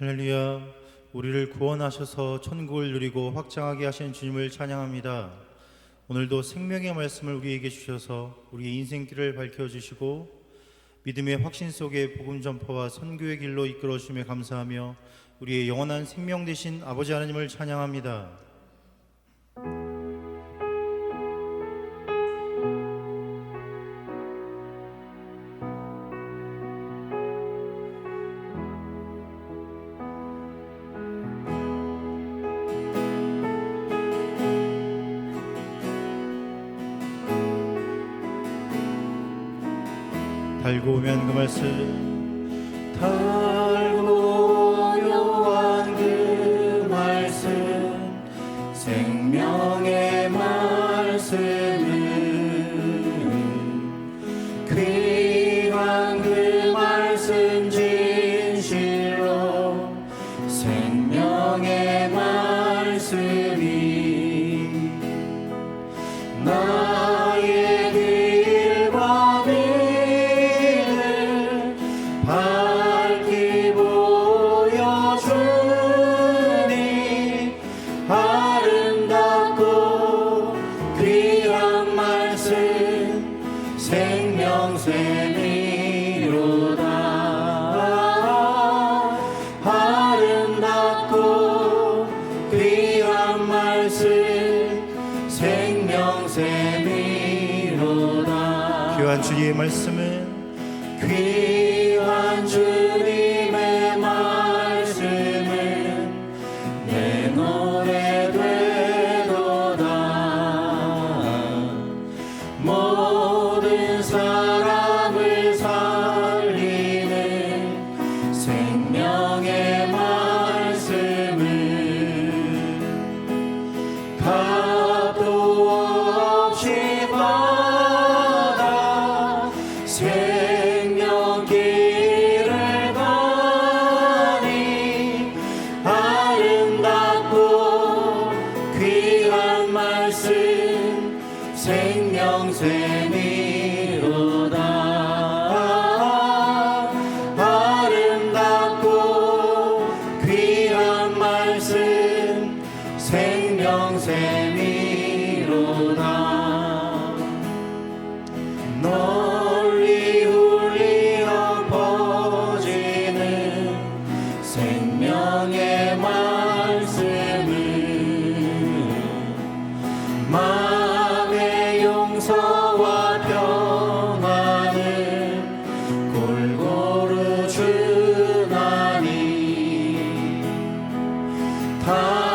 할렐루야 우리를 구원하셔서 천국을 누리고 확장하게 하신 주님을 찬양합니다. 오늘도 생명의 말씀을 우리에게 주셔서 우리의 인생길을 밝혀 주시고 믿음의 확신 속에 복음 전파와 선교의 길로 이끌어 주심에 감사하며 우리의 영원한 생명 되신 아버지 하나님을 찬양합니다. 달고 오면 그 말씀 달 말씀은 말씀 생명샘이 다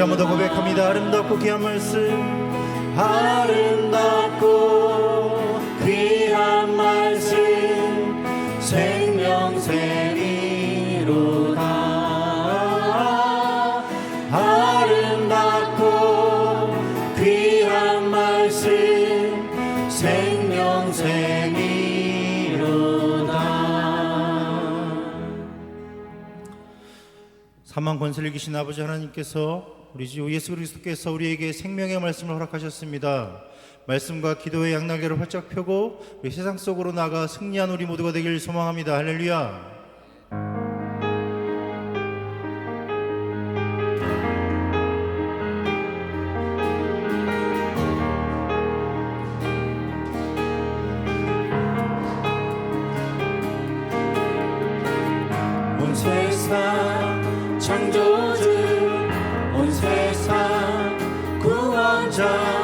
우리 한번 더 고백합니다. 아름답고 귀한 말씀. 아름답고 귀한 말씀 생명샘이로다. 아름답고 귀한 말씀 생명샘이로다. 사망 권세를 이기신 아버지 하나님께서 우리 주 예수 그리스도께서 우리에게 생명의 말씀을 허락하셨습니다. 말씀과 기도의 양날개를 활짝 펴고 우리 세상 속으로 나가 승리한 우리 모두가 되길 소망합니다. 할렐루야. 구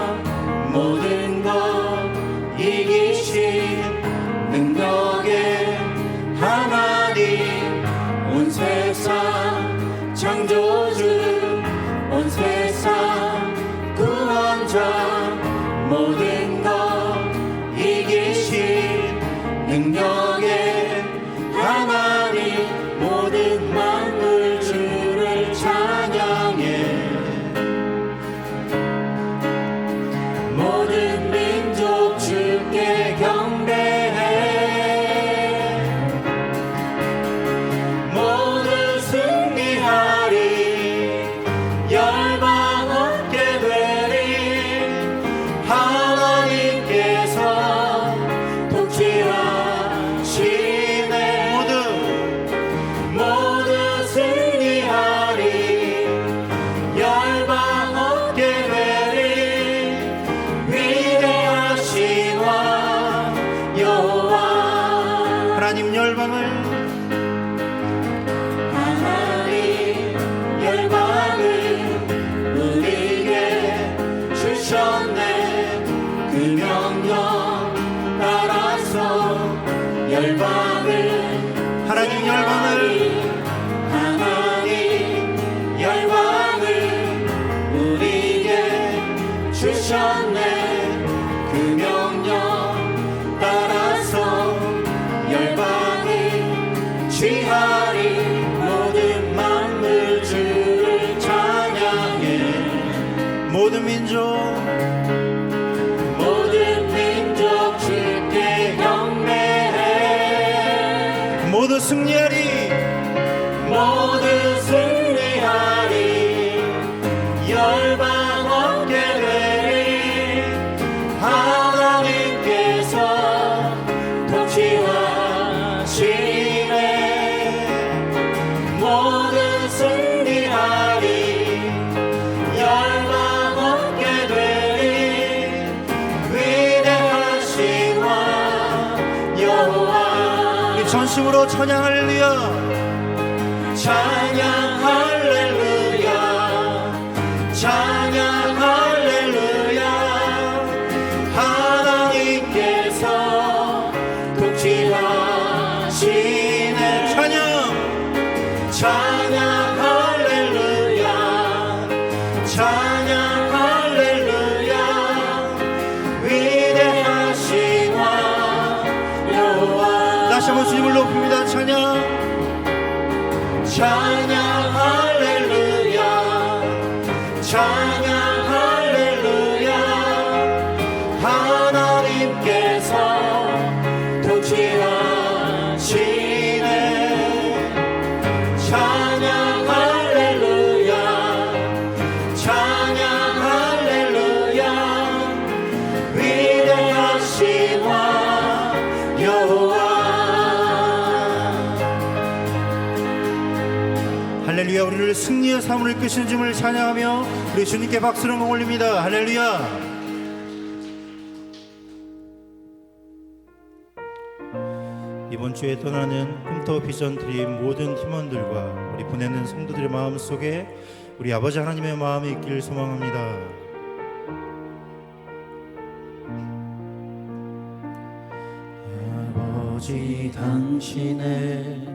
Trishan Lake. 영으로 찬양할리야. 하나님께서 도취하시네. 찬양 할렐루야. 찬양 할렐루야. 위대하시와 여호와. 할렐루야 우리를 승리의 사물을 끄신 짐을 찬양하며 우리 주님께 박수를 올립니다. 할렐루야. 이번 주에 떠나는 꿈터 비전 드림 모든 팀원들과 우리 보내는 성도들의 마음 속에 우리 아버지 하나님의 마음이 있기를 소망합니다. 아버지 당신의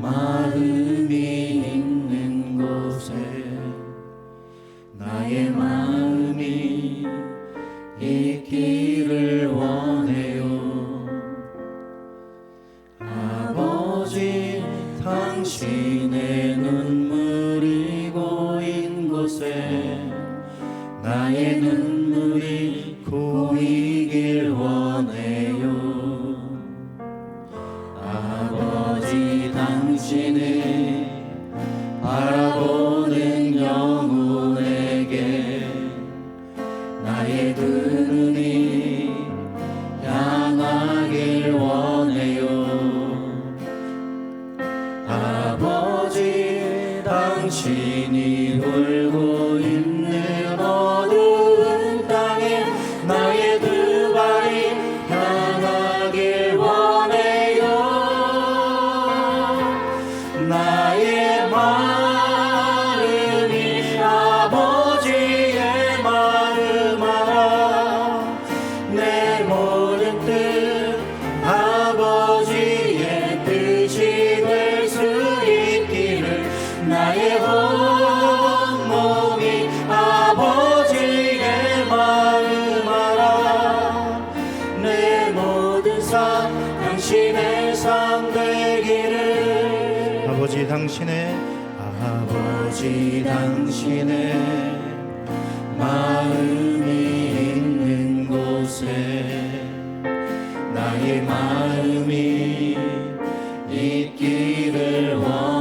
마음이 있는 곳에 나의 마음이 있기를 원. 나의 마음이 있기를 원.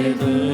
Hallelujah.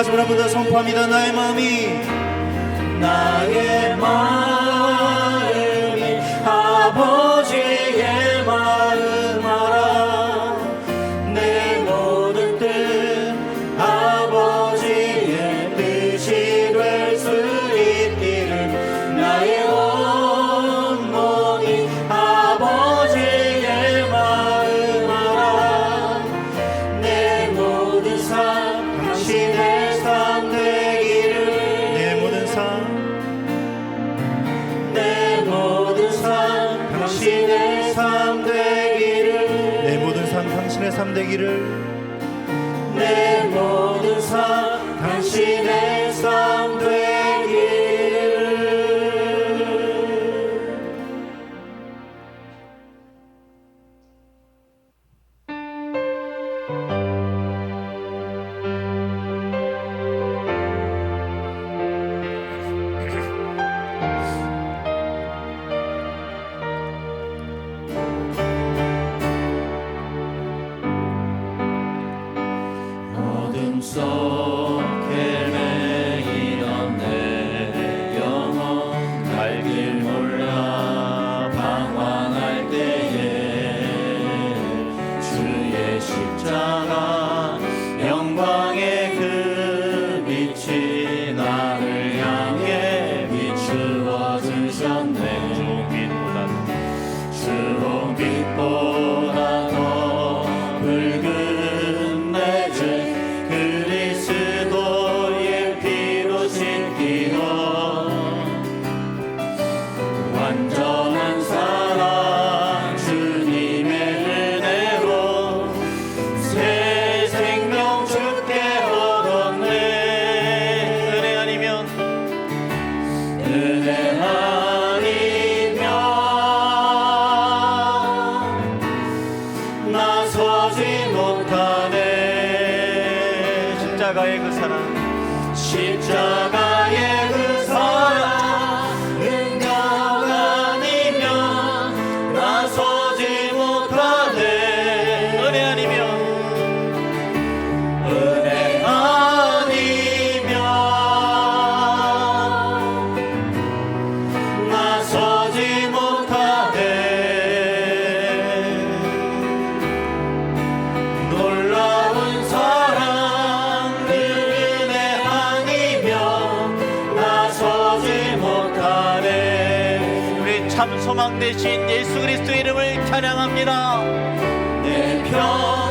마지막으로 한번더 선포합니다. 나의 마음이 나 삶 되기를. 내 모든 삶 당신의 삶 되기를. 내 모든 삶 당신의 So 나서지 못하네. 십자가의 그 사랑. 십자가 참 소망 대신 예수 그리스도 이름을 찬양합니다. 내편